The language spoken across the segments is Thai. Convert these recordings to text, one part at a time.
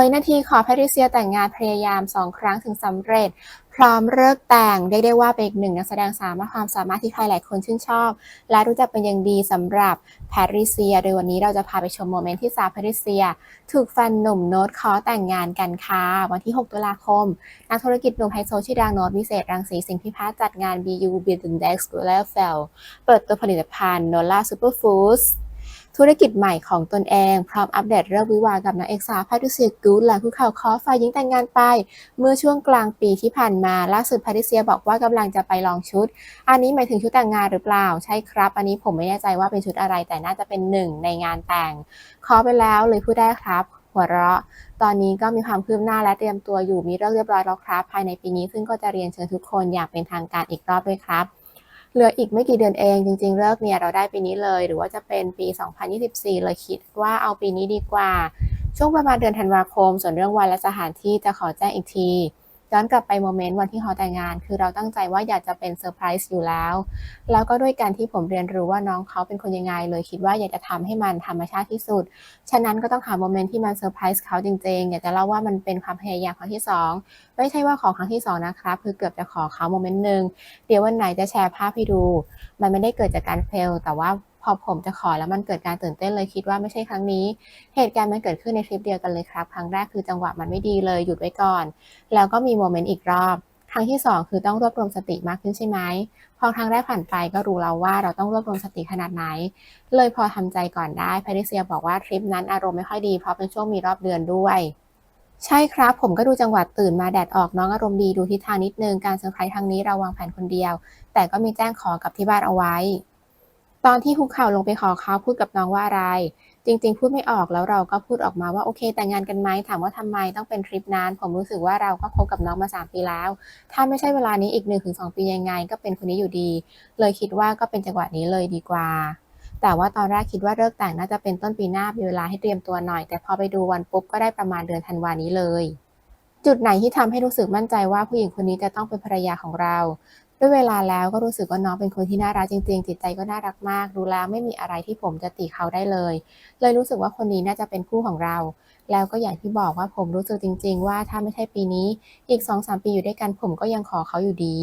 ยนาทีขอแพทริเซียแต่งงานพยายามสองครั้งถึงสำเร็จ พร้อมเลิกแต่งได้ได้ว่าเป็นอีกหนึ่งนักแสดงสาวมากความสามารถที่ใครหลายคนชื่นชอบ และรู้จักเป็นอย่างดีสำหรับแพทริเซีย โดยวันนี้เราจะพาไปชมโมเมนต์ที่สาวแพทริเซีย ถูกแฟนหนุ่มโน้ตขอแต่งงานกันค่ะวันที่ 6 ตุลาคม นักธุรกิจหนุ่มไฮโซชื่อดังโน้ตวิเศษรังสีสิงห์พิพัฒน์จัดงาน BU b u i l d i n Dex g l a f e l เปิดตัวผลิตภัณฑ์ Nola Superfoods ธุรกิจใหม่ของตนเอง พร้อมอัปเดตเรื่องวิวากับนางเอกสาวแพทริเซียกูดหลังคุกเข่าขอฝ่ายหญิงแต่งงานไป เมื่อช่วงกลางปีที่ผ่านมาล่าสุดแพทริเซียบอกว่ากำลังจะไปลองชุด อันนี้หมายถึงชุดแต่งงานหรือเปล่า ใช่ครับ อันนี้ผมไม่แน่ใจว่าเป็นชุดอะไรแต่น่าจะเป็นหนึ่งในงานแต่ง ขอไปแล้วเลยพูดได้ครับหัวเราะ ตอนนี้ก็มีความคืบหน้าและเตรียมตัวอยู่มีเรื่องเรียบร้อยแล้วครับ ภายในปีนี้ซึ่งก็จะเรียนเชิญทุกคนอย่างเป็นทางการอีกรอบด้วยครับ เหลืออีกไม่กี่เดือนเองจริง ๆ เลิกเนี่ยเราได้ปีนี้เลย หรือว่าจะเป็นปี 2024 เลยคิดว่าเอาปีนี้ดีกว่า ช่วงประมาณเดือนธันวาคม ส่วนเรื่องวันและสถานที่จะขอแจ้งอีกที ย้อนกลับไปโมเมนต์วันที่เขาแต่งงาน คือเราตั้งใจว่าอยากจะเป็นเซอร์ไพรส์อยู่แล้ว แล้วก็ด้วยการที่ผมเรียนรู้ว่าน้องเขาเป็นคนยังไง เลยคิดว่าอยากจะทำให้มันธรรมชาติที่สุด ฉะนั้นก็ต้องหาโมเมนต์ที่มันเซอร์ไพรส์เขาจริงๆ อยากจะเล่าว่ามันเป็นความพยายามครั้งที่สองไม่ใช่ว่าขอครั้งที่สองนะครับ คือเกือบจะขอเขาโมเมนต์หนึ่งเดี๋ยววันไหนจะแชร์ภาพให้ดู มันไม่ได้เกิดจากการเฟลแต่ว่า พอผมจะขอแล้วมันเกิดการตื่นเต้นเลยคิดว่าไม่ใช่ครั้งนี้ เหตุการณ์มันเกิดขึ้นในทริปเดียวกันเลยครับ ครั้งแรกคือจังหวะมันไม่ดีเลยหยุดไว้ก่อน แล้วก็มีโมเมนต์อีกรอบ ครั้งที่สองคือต้องรวบรวมสติมากขึ้นใช่ไหมพอครั้งแรกผ่านไปก็รู้แล้วว่าเราต้องรวบรวมสติขนาดไหน เลยพอทำใจก่อนได้พทริเซียบอกว่าทริปนั้นอารมณ์ไม่ค่อยดีเพราะเป็นช่วงมีรอบเดือนด้วยใช่ครับ ผมก็ดูจังหวะตื่นมาแดดออกน้องอารมณ์ดีดูทิศทางนิดนึง การเซอร์ไพรส์ครั้งนี้เราวางแผนคนเดียว แต่ก็มีแจ้งขอกับที่บ้านเอาไว้ ตอนที่คุกเข่าลงไปขอเขาพูดกับน้องว่าอะไร จริง ๆ พูดไม่ออกแล้วเราก็พูดออกมาว่าโอเค แต่งงานกันไหมถามว่าทำไมต้องเป็นทริปนั้น ผมรู้สึกว่าเราก็คบกับน้องมา 3 ปีแล้ว ถ้าไม่ใช่เวลานี้อีก1-2ปียังไง ก็เป็นคนนี้อยู่ดี เลยคิดว่าก็เป็นจังหวะนี้เลยดีกว่า แต่ว่าตอนแรกคิดว่าเลิกแต่งน่าจะเป็นต้นปีหน้ามีเวลาให้เตรียมตัวหน่อย แต่พอไปดูวันปุ๊บก็ได้ประมาณเดือนธันวานี้เลยจุดไหนที่ทำให้รู้สึกมั่นใจว่าผู้หญิงคนนี้จะต้องเป็นภรรยาของเรา ด้วยเวลาแล้วก็รู้สึกว่าน้องเป็นคนที่น่ารักจริง ๆ จิตใจก็น่ารักมาก ดูแลไม่มีอะไรที่ผมจะติเขาได้เลย เลยรู้สึกว่าคนนี้น่าจะเป็นคู่ของเรา แล้วก็อย่างที่บอกว่าผมรู้สึกจริง ๆ ว่าถ้าไม่ใช่ปีนี้ อีก2-3ปีอยู่ด้วยกันผมก็ยังขอเขาอยู่ดี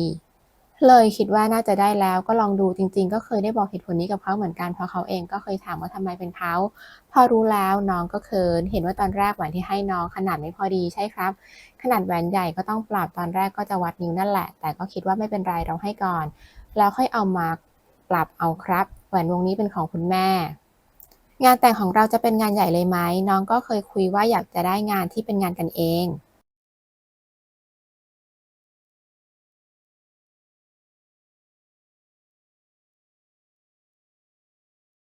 เลยคิดว่าน่าจะได้แล้วก็ลองดูจริง ๆ ก็เคยได้บอกเหตุผลนี้กับเขาเหมือนกันเพราะเขาเองก็เคยถามว่าทำไมเป็นเขาพอรู้แล้วน้องก็เขิน เห็นว่าตอนแรกแหวนที่ให้น้องขนาดไม่พอดีใช่ครับ ขนาดแหวนใหญ่ก็ต้องปรับตอนแรกก็จะวัดนิ้วนั่นแหละ แต่ก็คิดว่าไม่เป็นไรเราให้ก่อน แล้วค่อยเอามาปรับเอาครับ แหวนวงนี้เป็นของคุณแม่ งานแต่งของเราจะเป็นงานใหญ่เลยไหมน้องก็เคยคุยว่าอยากจะได้งานที่เป็นงานกันเอง